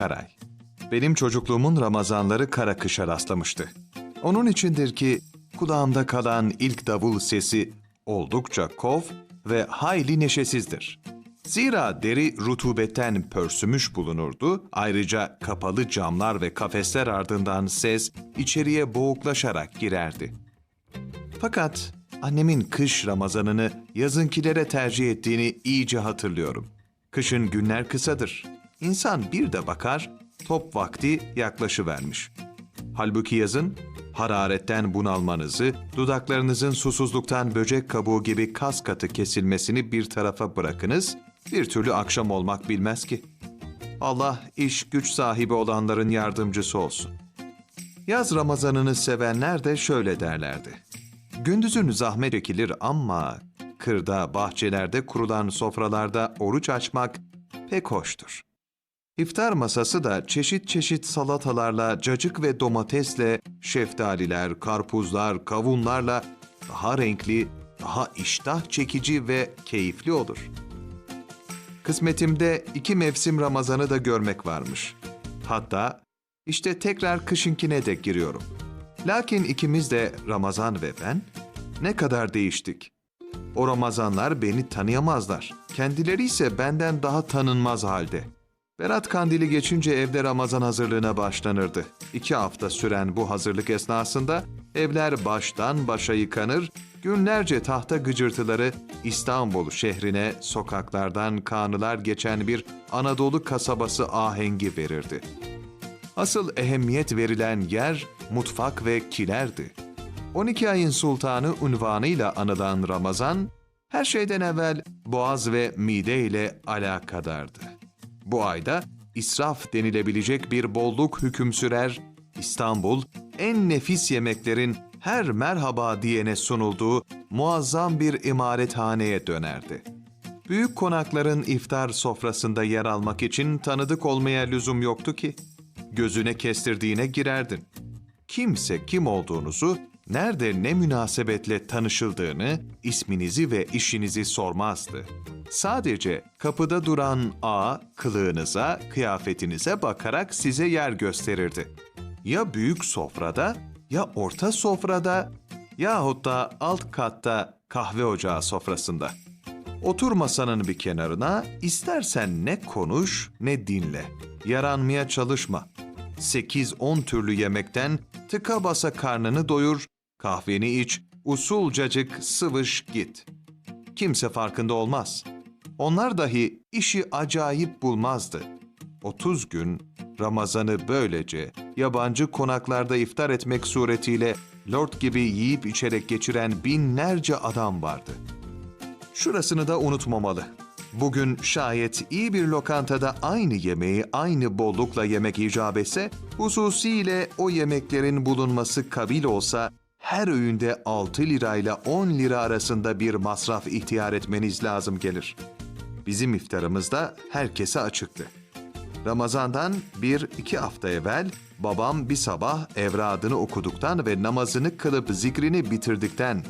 Karay. Benim çocukluğumun Ramazanları kara kışa rastlamıştı. Onun içindir ki kulağımda kalan ilk davul sesi oldukça kov ve hayli neşesizdir. Zira deri rutubetten pörsümüş bulunurdu, ayrıca kapalı camlar ve kafesler ardından ses içeriye boğuklaşarak girerdi. Fakat annemin kış Ramazanını yazınkilere tercih ettiğini iyice hatırlıyorum. Kışın günler kısadır. İnsan bir de bakar, top vakti yaklaşıvermiş. Halbuki yazın hararetten bunalmanızı, dudaklarınızın susuzluktan böcek kabuğu gibi kas katı kesilmesini bir tarafa bırakınız, bir türlü akşam olmak bilmez ki. Allah iş güç sahibi olanların yardımcısı olsun. Yaz Ramazanını sevenler de şöyle derlerdi. Gündüzün zahmet çekilir ama kırda, bahçelerde kurulan sofralarda oruç açmak pek hoştur. İftar masası da çeşit çeşit salatalarla, cacık ve domatesle, şeftaliler, karpuzlar, kavunlarla daha renkli, daha iştah çekici ve keyifli olur. Kısmetimde iki mevsim Ramazan'ı da görmek varmış. Hatta işte tekrar kışınkine de giriyorum. Lakin ikimiz de Ramazan ve ben ne kadar değiştik. O Ramazanlar beni tanıyamazlar. Kendileri ise benden daha tanınmaz halde. Berat Kandili geçince evde Ramazan hazırlığına başlanırdı. İki hafta süren bu hazırlık esnasında evler baştan başa yıkanır, günlerce tahta gıcırtıları İstanbul şehrine sokaklardan kanılar geçen bir Anadolu kasabası ahengi verirdi. Asıl ehemmiyet verilen yer mutfak ve kilerdi. 12 ayın sultanı unvanıyla anılan Ramazan, her şeyden evvel boğaz ve mide ile alakadardı. Bu ayda israf denilebilecek bir bolluk hüküm sürer, İstanbul en nefis yemeklerin her merhaba diyene sunulduğu muazzam bir imarethaneye dönerdi. Büyük konakların iftar sofrasında yer almak için tanıdık olmaya lüzum yoktu ki. Gözüne kestirdiğine girerdin. Kimse kim olduğunuzu, nerede ne münasebetle tanışıldığını, isminizi ve işinizi sormazdı. Sadece kapıda duran ağa kılığınıza, kıyafetinize bakarak size yer gösterirdi. Ya büyük sofrada, ya orta sofrada, yahut da alt katta kahve ocağı sofrasında. Otur masanın bir kenarına, istersen ne konuş ne dinle. Yaranmaya çalışma. 8-10 türlü yemekten tıka basa karnını doyur, kahveni iç, usulcacık sıvış git. Kimse farkında olmaz. Onlar dahi işi acayip bulmazdı. 30 gün Ramazan'ı böylece yabancı konaklarda iftar etmek suretiyle lord gibi yiyip içerek geçiren binlerce adam vardı. Şurasını da unutmamalı. Bugün şayet iyi bir lokantada aynı yemeği aynı bollukla yemek icap etse, hususiyle o yemeklerin bulunması kabil olsa, her öğünde 6 lirayla 10 lira arasında bir masraf ihtiyar etmeniz lazım gelir. Bizim iftarımızda herkese açıktı. Ramazan'dan bir iki hafta evvel babam bir sabah evradını okuduktan ve namazını kılıp zikrini bitirdikten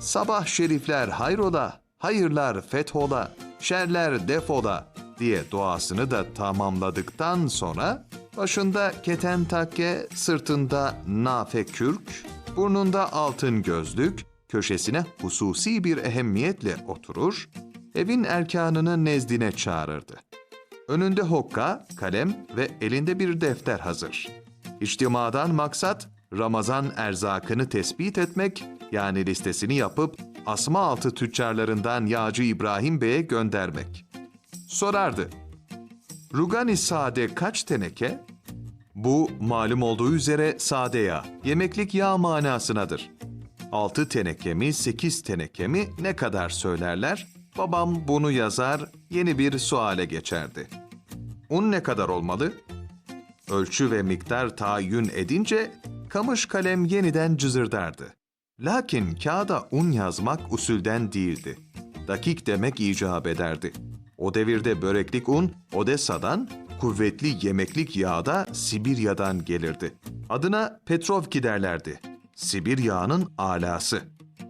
sabah şerifler hayrola, hayırlar fethola, şerler defola diye duasını da tamamladıktan sonra başında keten takke, sırtında nafe kürk, burnunda altın gözlük, köşesine hususi bir ehemmiyetle oturur, evin erkanını nezdine çağırırdı. Önünde hokka, kalem ve elinde bir defter hazır. İçtimadan maksat Ramazan erzakını tespit etmek, yani listesini yapıp asma altı tüccarlarından Yağcı İbrahim Bey'e göndermek. Sorardı. Rugani sade kaç teneke? Bu malum olduğu üzere sade yağ, yemeklik yağ manasınadır. Altı teneke mi, sekiz teneke mi ne kadar söylerler? Babam bunu yazar, yeni bir suale geçerdi. Un ne kadar olmalı? Ölçü ve miktar tayin edince kamış kalem yeniden cızırdardı. Lakin kağıda un yazmak usulden değildi. Dakik demek icap ederdi. O devirde böreklik un Odessa'dan, kuvvetli yemeklik yağda Sibirya'dan gelirdi. Adına Petrovki derlerdi. Sibir yağının alası.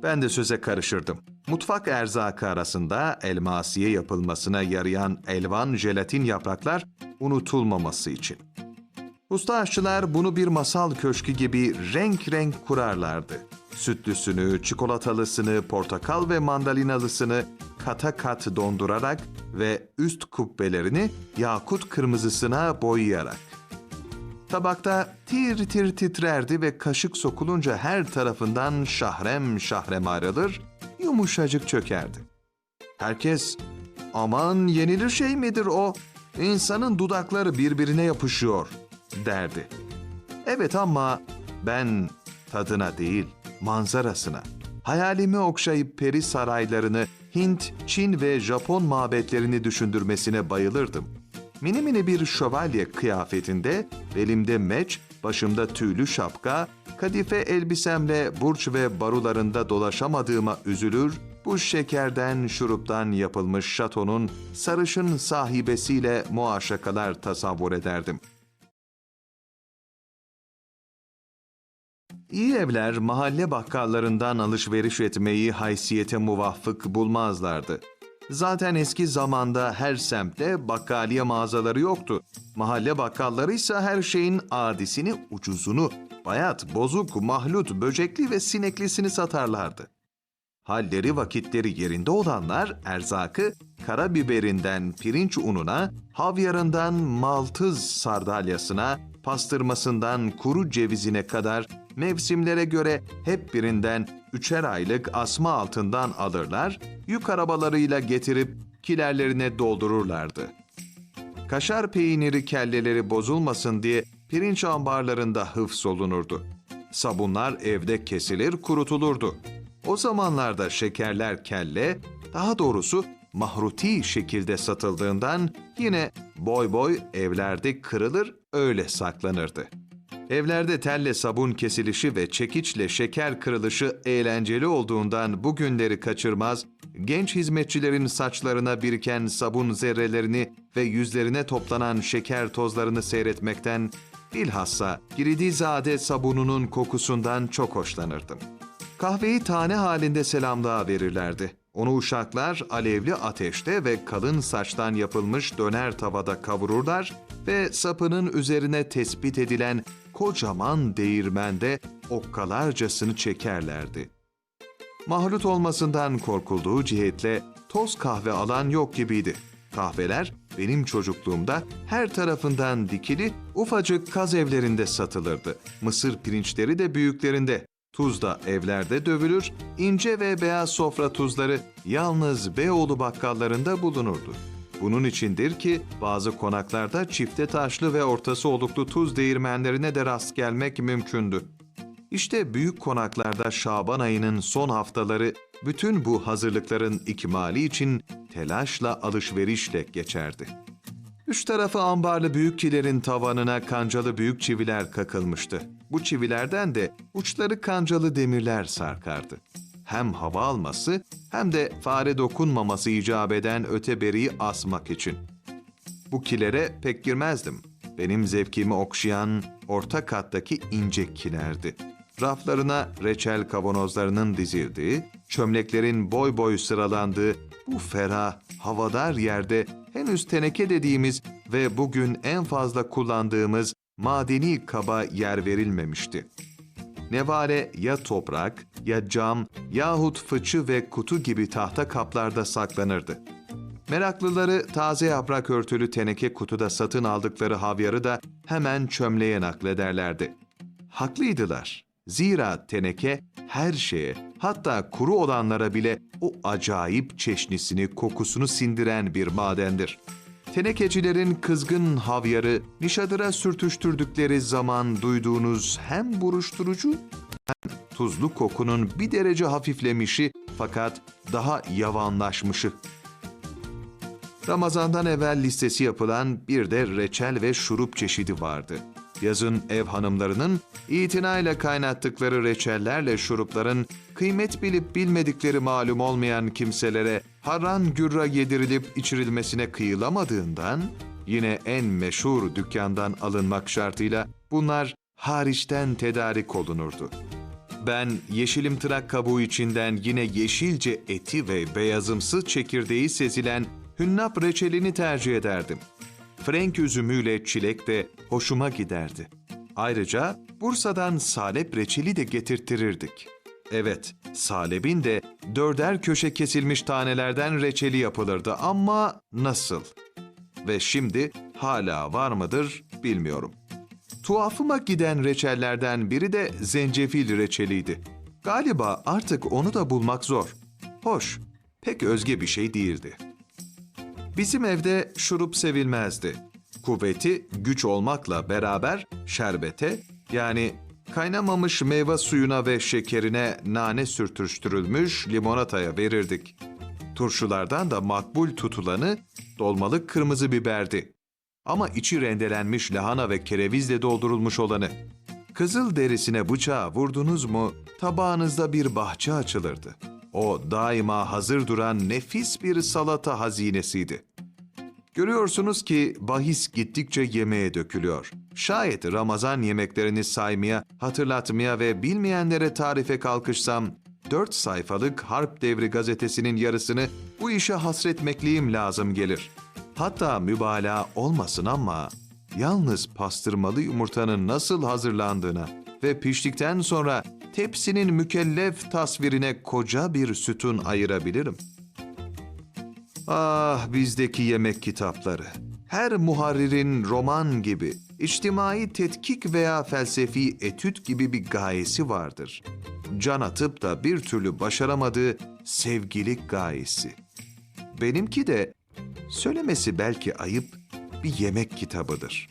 Ben de söze karışırdım. Mutfak erzakı arasında elmasiye yapılmasına yarayan elvan jelatin yapraklar unutulmaması için. Usta aşçılar bunu bir masal köşkü gibi renk renk kurarlardı. Sütlüsünü, çikolatalısını, portakal ve mandalinalısını kata kat dondurarak ve üst kubbelerini yakut kırmızısına boyayarak. Tabakta tir tir titrerdi ve kaşık sokulunca her tarafından şahrem şahrem ayrılır, yumuşacık çökerdi. Herkes, aman yenilir şey midir o? İnsanın dudakları birbirine yapışıyor, derdi. Evet ama ben tadına değil, manzarasına, hayalimi okşayıp peri saraylarını, Hint, Çin ve Japon mabetlerini düşündürmesine bayılırdım. Mini mini bir şövalye kıyafetinde, belimde meç, başımda tüylü şapka, kadife elbisemle burç ve barularında dolaşamadığıma üzülür, bu şekerden, şuruptan yapılmış şatonun sarışın sahibesiyle muaşakalar tasavvur ederdim. İyi evler mahalle bakkallarından alışveriş etmeyi haysiyete muvaffık bulmazlardı. Zaten eski zamanda her semtte bakkaliye mağazaları yoktu. Mahalle bakkalları ise her şeyin adisini, ucuzunu, bayat, bozuk, mahlut, böcekli ve sineklisini satarlardı. Halleri vakitleri yerinde olanlar erzakı karabiberinden pirinç ununa, havyarından maltız sardalyasına, pastırmasından kuru cevizine kadar mevsimlere göre hep birinden üçer aylık asma altından alırlar, yük arabalarıyla getirip kilerlerine doldururlardı. Kaşar peyniri kelleleri bozulmasın diye pirinç ambarlarında hıfz olunurdu. Sabunlar evde kesilir, kurutulurdu. O zamanlarda şekerler kelle, daha doğrusu mahruti şekilde satıldığından yine boy boy evlerde kırılır, öyle saklanırdı. Evlerde telle sabun kesilişi ve çekiçle şeker kırılışı eğlenceli olduğundan bu günleri kaçırmaz, genç hizmetçilerin saçlarına biriken sabun zerrelerini ve yüzlerine toplanan şeker tozlarını seyretmekten, bilhassa Giridizade sabununun kokusundan çok hoşlanırdım. Kahveyi tane halinde selamlığa verirlerdi. Onu uşaklar alevli ateşte ve kalın saçtan yapılmış döner tavada kavururlar ve sapının üzerine tespit edilen kocaman değirmende okkalarcasını çekerlerdi. Mahlut olmasından korkulduğu cihetle toz kahve alan yok gibiydi. Kahveler benim çocukluğumda her tarafından dikili ufacık kaz evlerinde satılırdı. Mısır pirinçleri de büyüklerinde. Tuz da evlerde dövülür, ince ve beyaz sofra tuzları yalnız Beyoğlu bakkallarında bulunurdu. Bunun içindir ki bazı konaklarda çifte taşlı ve ortası oluklu tuz değirmenlerine de rast gelmek mümkündü. İşte büyük konaklarda Şaban ayının son haftaları bütün bu hazırlıkların ikmali için telaşla alışverişle geçerdi. Üç tarafı ambarlı büyük kilerin tavanına kancalı büyük çiviler kakılmıştı. Bu çivilerden de uçları kancalı demirler sarkardı. Hem hava alması hem de fare dokunmaması icap eden öteberiyi asmak için. Bu kilere pek girmezdim. Benim zevkimi okşayan orta kattaki ince kilerdi. Raflarına reçel kavanozlarının dizildiği, çömleklerin boy boy sıralandığı bu ferah, havadar yerde henüz teneke dediğimiz ve bugün en fazla kullandığımız madeni kaba yer verilmemişti. Nevale ya toprak, ya cam yahut fıçı ve kutu gibi tahta kaplarda saklanırdı. Meraklıları taze yaprak örtülü teneke kutuda satın aldıkları havyarı da hemen çömleğe naklederlerdi. Haklıydılar. Zira teneke her şeye, hatta kuru olanlara bile o acayip çeşnisini, kokusunu sindiren bir madendir. Tenekecilerin kızgın havyarı nişadıra sürtüştürdükleri zaman duyduğunuz hem buruşturucu hem tuzlu kokunun bir derece hafiflemişi fakat daha yavanlaşmışı. Ramazandan evvel listesi yapılan bir de reçel ve şurup çeşidi vardı. Yazın ev hanımlarının itinayla kaynattıkları reçellerle şurupların kıymet bilip bilmedikleri malum olmayan kimselere harran gürra yedirilip içirilmesine kıyılamadığından yine en meşhur dükkandan alınmak şartıyla bunlar hariçten tedarik olunurdu. Ben yeşilim trak kabuğu içinden yine yeşilce eti ve beyazımsı çekirdeği sezilen hünnap reçelini tercih ederdim. Frenk üzümüyle çilek de hoşuma giderdi. Ayrıca Bursa'dan salep reçeli de getirttirirdik. Evet, salebin de dörder köşe kesilmiş tanelerden reçeli yapılırdı ama nasıl? Ve şimdi hala var mıdır bilmiyorum. Tuhafıma giden reçellerden biri de zencefil reçeliydi. Galiba artık onu da bulmak zor. Hoş, pek özge bir şey değildi. Bizim evde şurup sevilmezdi. Kuvveti güç olmakla beraber şerbete yani kaynamamış meyve suyuna ve şekerine nane sürtüştürülmüş limonataya verirdik. Turşulardan da makbul tutulanı dolmalık kırmızı biberdi. Ama içi rendelenmiş lahana ve kerevizle doldurulmuş olanı. Kızıl derisine bıçağı vurdunuz mu tabağınızda bir bahçe açılırdı. O daima hazır duran nefis bir salata hazinesiydi. Görüyorsunuz ki bahis gittikçe yemeğe dökülüyor. Şayet Ramazan yemeklerini saymaya, hatırlatmaya ve bilmeyenlere tarife kalkışsam, dört sayfalık Harp Devri gazetesinin yarısını bu işe hasretmekliğim lazım gelir. Hatta mübalağa olmasın ama yalnız pastırmalı yumurtanın nasıl hazırlandığına ve piştikten sonra tepsinin mükellef tasvirine koca bir sütun ayırabilirim.'' Ah bizdeki yemek kitapları. Her muharririn roman gibi, içtimai tetkik veya felsefi etüt gibi bir gayesi vardır. Can atıp da bir türlü başaramadığı sevgilik gayesi. Benimki de söylemesi belki ayıp bir yemek kitabıdır.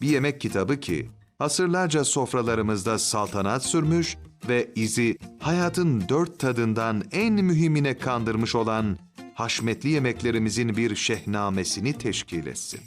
Bir yemek kitabı ki asırlarca sofralarımızda saltanat sürmüş ve izi hayatın dört tadından en mühimine kandırmış olan haşmetli yemeklerimizin bir şehnamesini teşkil etsin.